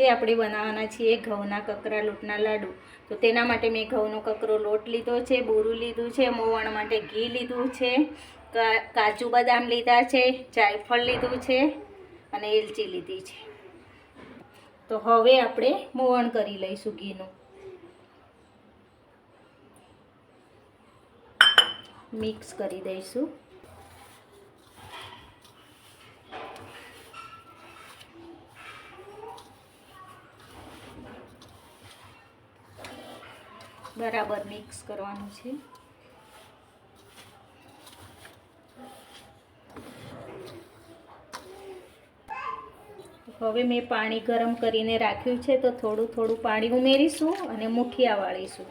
આપણે બનાવવાના છીએ ઘઉંના કકરા, લોટના લાડુ. તો તેના માટે મેં ઘઉંનો કકરો લોટ લીધો છે, બોરું લીધું છે, મોવણ માટે ઘી લીધું છે કાજુ બદામ લીધા છે, જાયફળ લીધું છે અને એલચી લીધી છે. તો હવે આપણે મોવણ કરી લઈશું ઘીનું. મિક્સ કરી દઈશું. બરાબર મિક્સ કરવાનું છે. હવે મેં પાણી ગરમ કરીને રાખ્યું છે, તો થોડું થોડું પાણી ઉમેરીશું અને મુઠિયા વાળીશું.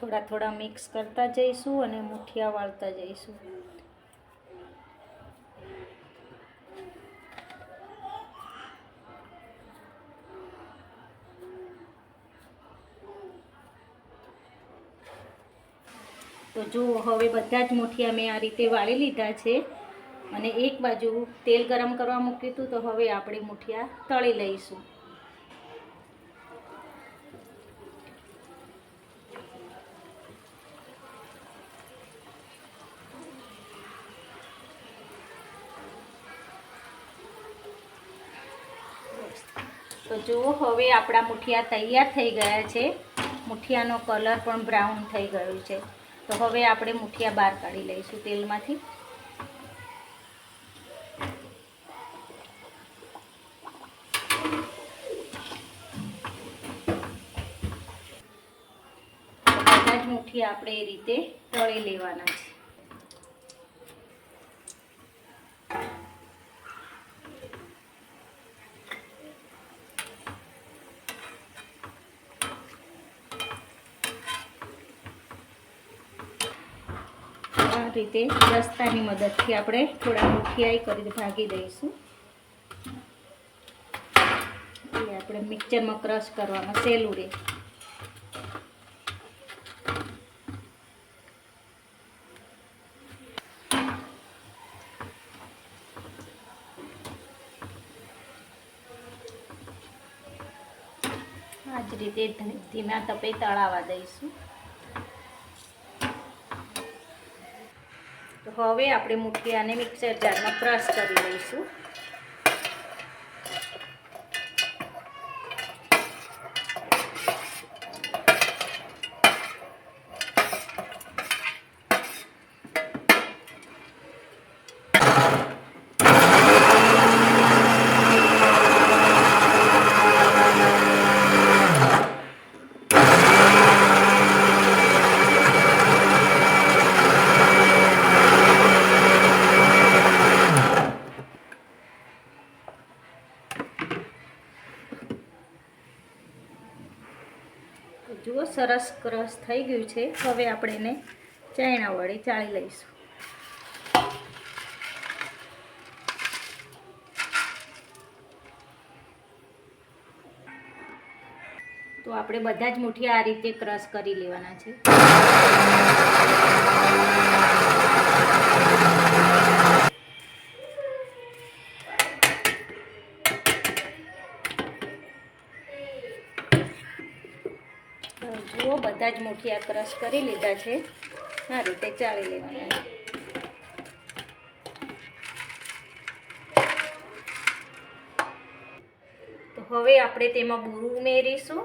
થોડા થોડા મિક્સ કરતા જઈશું અને મુઠિયા વાળતા જઈશું. તો જુઓ, હવે બધા જ મુઠિયા મેં આ રીતે વાળી લીધા છે. અને એક બાજુ તેલ ગરમ કરવા મૂક્યું હતું, તો હવે આપણે મુઠિયા તળી લઈશું. તો જુઓ, હવે આપણા મુઠિયા તૈયાર થઈ ગયા છે. મુઠિયાનો કલર પણ બ્રાઉન થઈ ગયો છે. તો હવે આપણે મુઠિયા બહાર કાઢી લઈશું તેલમાંથી. બધા મુઠિયા આપણે એ રીતે તળી લેવાના છે. રીતે રસ્તાની મદદથી આપણે થોડા મુઠિયાઈ કરી ભાગી દઈશું. એ આપણે મિક્સરમાં ક્રશ કરવામાં સહેલું રહે આ જ રીતે ધીમા તપે તળાવા દઈશું. હવે આપણે મુઠિયાને મિક્સર જારમાં ક્રશ કરી લઈશું. તો જુઓ, સરસ ક્રશ થઈ ગયું છે. હવે આપણે એને ચાયણા વડે ચાળી લઈશું. તો આપણે બધા જ મુઠિયા આ રીતે ક્રશ કરી લેવાના છે. બધા જ મુઠિયા ક્રશ કરી લીધા છે. આ રીતે ચાળી લેવાના તો હવે આપણે તેમાં બુરું ઉમેરીશું.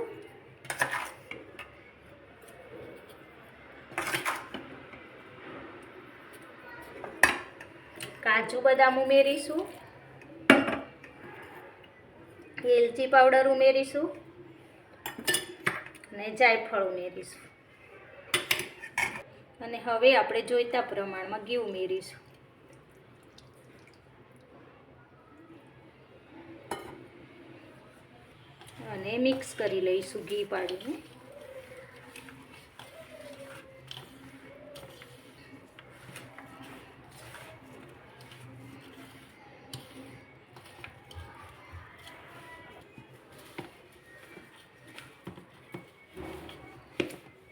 કાજુ બદામ ઉમેરીશું. એલચી પાવડર ઉમેરીશું. અને જાયફળ ઉમેરીશું. અને હવે આપણે જોઈતા પ્રમાણમાં ઘી ઉમેરીશું. અને મિક્સ કરી લઈશું ઘી પાડીને.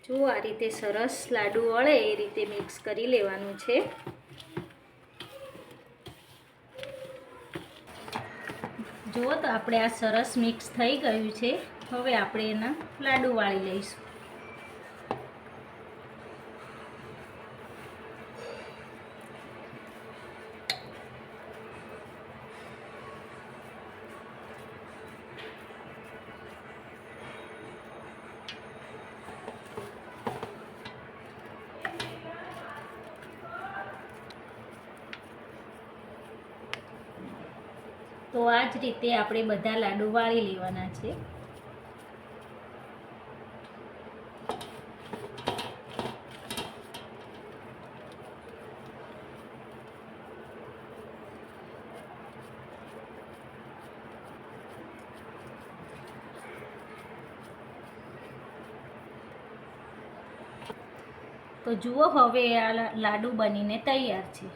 જો આ રીતે સરસ લાડુ વળે, એ રીતે મિક્સ કરી લેવાનું છે. જુઓ તો આપણે આ સરસ મિક્સ થઈ ગયું છે. હવે આપણે એના લાડુ વાળી લઈશું. તો આ જ રીતે આપણે બધા લાડુ વાળી લેવાના છે. તો જુઓ હવે આ લાડુ બનીને તૈયાર છે.